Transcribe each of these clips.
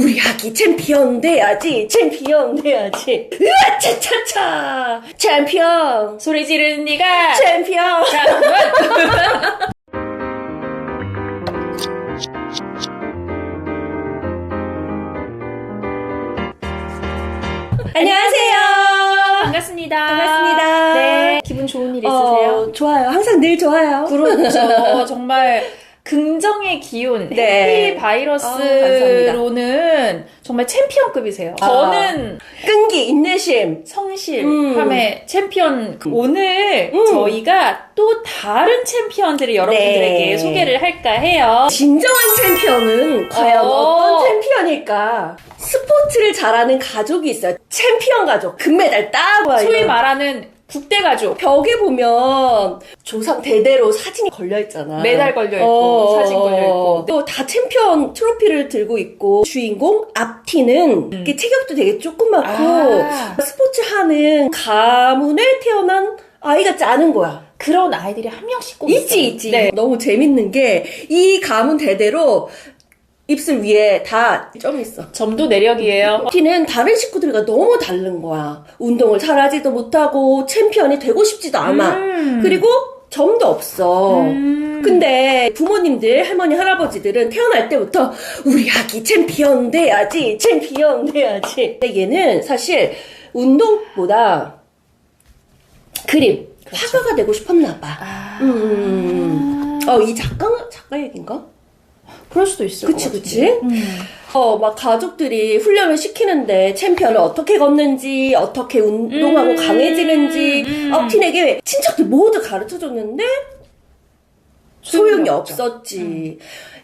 우리 아기 챔피언 돼야지 챔피언 돼야지 으아 차차차 챔피언 소리 지르는 네가 챔피언 자, 그만. 안녕하세요 반갑습니다. 반갑습니다. 네. 기분 좋은 일 있으세요? 어, 좋아요 항상 늘 좋아요 그렇죠. 정말 긍정의 기운, 네. 해피 바이러스로는 정말 챔피언급이세요. 아. 저는 끈기 인내심 성실함의 챔피언. 오늘 음. 저희가 또 다른 챔피언들을 여러분들에게 네. 소개를 할까 해요. 진정한 챔피언은 과연 어. 어. 떤 챔피언일까? 스포츠를 잘하는 가족이 있어요. 챔피언 가족. 금메달 따고 소위. 말하는 국대 가족. 벽에 보면 조상 대대로 사진이 걸려 있잖아. 메달 걸려 있고, 사진 걸려 있고. 또 다 챔피언 트로피를 들고 있고 주인공 앞티는 이렇게 체격도 되게 조그맣고 음. 아. 스포츠 하는 가문에 태어난 아이 같지 않은 거야. 그런 아이들이 한 명씩 꼭 있지 있어요. 있지. 네. 너무 재밌는 게 이 가문 대대로 입술 위에 다 점이 있어. 점도 내력이에요. 티는 다른 식구들과 너무 다른 거야. 운동을 잘하지도 못하고 챔피언이 되고 싶지도 않아. 음. 그리고 점도 없어. 음. 근데 부모님들, 할머니, 할아버지들은 태어날 때부터 우리 아기 챔피언 돼야지, 챔피언 돼야지. 근데 얘는 사실 운동보다 그림, 화가가 되고 싶었나 봐. 아. 음. 어, 이 작가, 작가 얘기인가? 그럴 수도 있을 그치, 것 같은데. 그치? 음. 어, 막 가족들이 훈련을 시키는데 챔피언을 어떻게 걷는지, 어떻게 운동하고 음, 강해지는지, 음. 업틴에게 친척들 모두 가르쳐 줬는데, 소용이 소용이 없죠. 없었지.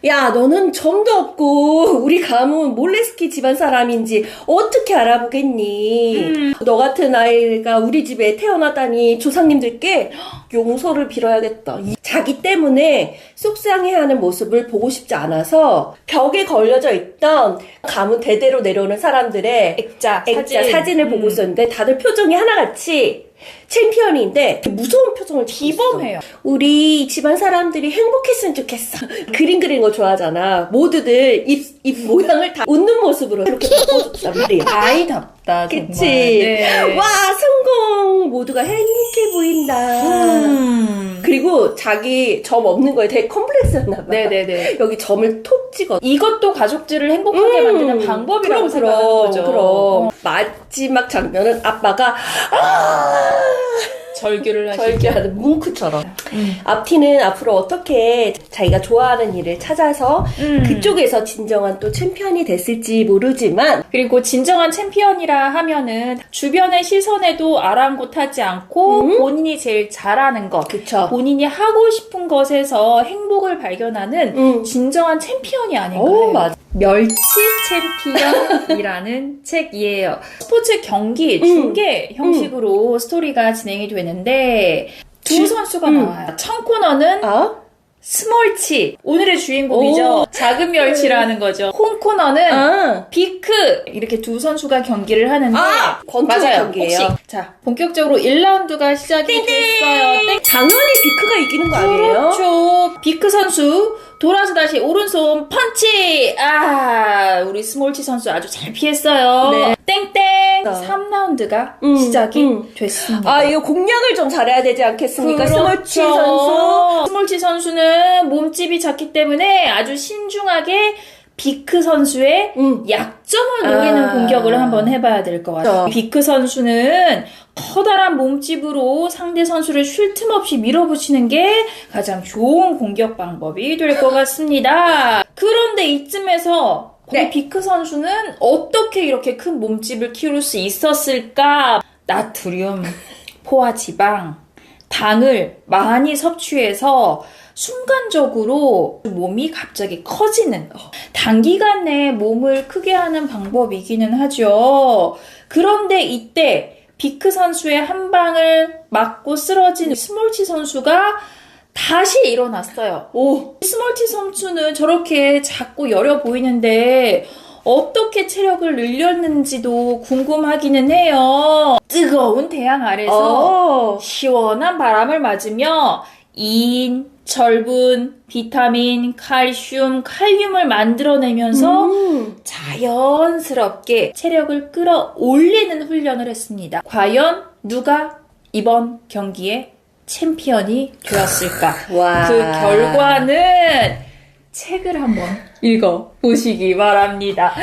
야, 너는 점도 없고, 우리 가문 몰래스키 집안 사람인지 어떻게 알아보겠니? 음. 너 같은 아이가 우리 집에 태어나다니 조상님들께 용서를 빌어야겠다. 이- 자기 때문에 속상해하는 모습을 보고 싶지 않아서 벽에 걸려져 있던 가문 대대로 내려오는 사람들의 액자, 액자 사진. 을 보고 음. 있었는데 다들 표정이 하나같이 챔피언인데 무서운 표정을. 비범해요. 우리 집안 사람들이 행복했으면 좋겠어. 그림 그리는 거 좋아하잖아. 모두들 입, 입 모양을 다 웃는 모습으로 이렇게 바꿔줬단 말이야. 아이답다, 정말. 그치? 네. 와, 성공! 모두가 행복해 보인다. 음. 그리고 자기 점 없는 거에 되게 컴플렉스였나 봐. 네네네. 여기 점을 톡 찍어. 이것도 가족들을 행복하게 만드는 방법이라고 음. 그럼, 생각하는 거죠. 그럼. 마지막 장면은 아빠가 절규를 하시죠. 절규하는 뭉크처럼. 음. 앞티는 앞으로 어떻게 자기가 좋아하는 일을 찾아서 음. 그쪽에서 진정한 또 챔피언이 됐을지 모르지만 그리고 진정한 챔피언이라 하면은 주변의 시선에도 아랑곳하지 않고 음. 본인이 제일 잘하는 것, 그쵸. 본인이 하고 싶은 것에서 행복을 발견하는 음. 진정한 챔피언이 아닌가. 맞아. 멸치 챔피언이라는 책이에요. 스포츠 경기 음. 중계 형식으로 스토리가 진행이 되는 데 두 주- 선수가 음. 나와요. 첫 코너는 아? 스몰치 오늘의 주인공이죠. 오. 작은 멸치라는 거죠. 홈 코너는 아. 비크 이렇게 두 선수가 경기를 하는데 아! 맞아요. 경기예요. 혹시 자 본격적으로 1라운드가 시작이 땡땡! 됐어요. 땡. 당연히 비크가 이기는 거 아니에요? 그렇죠. 비크 선수 돌아서 다시 오른손 펀치. 아 우리 스몰치 선수 아주 잘 피했어요. 네. 땡땡. 어. 3라운드가 음, 시작이 음. 됐습니다. 아, 이거 공략을 좀 잘해야 되지 않겠습니까? 스몰치 선수. 그렇죠. 스몰치 선수는 몸집이 작기 때문에 아주 신중하게 비크 선수의 음. 약점을 노리는 아. 공격을 한번 해봐야 될 것 같아요. 그렇죠. 비크 선수는 커다란 몸집으로 상대 선수를 쉴 틈 없이 밀어붙이는 게 가장 좋은 공격 방법이 될 것 같습니다. 그런데 이쯤에서 네. 비크 선수는 어떻게 이렇게 큰 몸집을 키울 수 있었을까? 나트륨, 포화 지방, 당을 많이 섭취해서 순간적으로 몸이 갑자기 커지는 단기간 내에 몸을 크게 하는 방법이기는 하죠. 그런데 이때 비크 선수의 한 방을 맞고 쓰러진 스몰치 선수가 다시 일어났어요. 오. 스몰치 선수는 저렇게 작고 여려 보이는데 어떻게 체력을 늘렸는지도 궁금하기는 해요. 뜨거운 태양 아래서 어. 시원한 바람을 맞으며 2인, 철분, 비타민, 칼슘, 칼륨을 만들어내면서 음. 자연스럽게 체력을 끌어올리는 훈련을 했습니다. 과연 누가 이번 경기에 챔피언이 되었을까? 와. 그 결과는 책을 한번 읽어 보시기 바랍니다.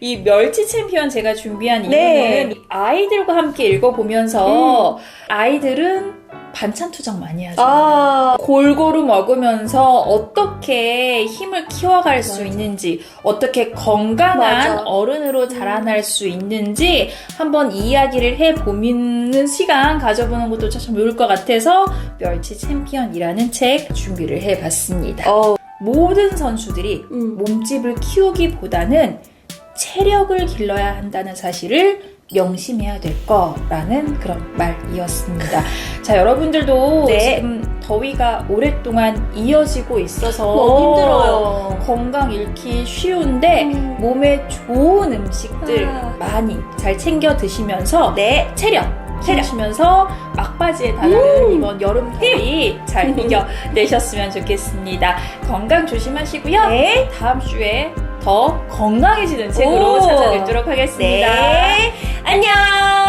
이 멸치 챔피언 제가 준비한 이유는 네. 아이들과 함께 읽어보면서 아이들은 반찬 투정 많이 하죠. 아, 골고루 먹으면서 어떻게 힘을 키워갈 수 있는지, 어떻게 건강한 맞아. 어른으로 자라날 수 있는지 한번 이야기를 해보는 시간 가져보는 것도 참 좋을 것 같아서 멸치 챔피언이라는 책 준비를 해봤습니다. 어, 모든 선수들이 음. 몸집을 키우기보다는 체력을 길러야 한다는 사실을 명심해야 될 거라는 그런 말이었습니다. 자, 여러분들도 네. 지금 더위가 오랫동안 이어지고 있어서 너무 힘들어요. 건강 잃기 쉬운데 음. 몸에 좋은 음식들 아. 많이 잘 챙겨 드시면서 네. 체력 키우시면서 막바지에 다가오는 이번 여름 더위 잘 이겨내셨으면 좋겠습니다. 건강 조심하시고요. 네. 다음 주에 더 건강해지는 책으로 오. 찾아뵙도록 하겠습니다. 네. 안녕.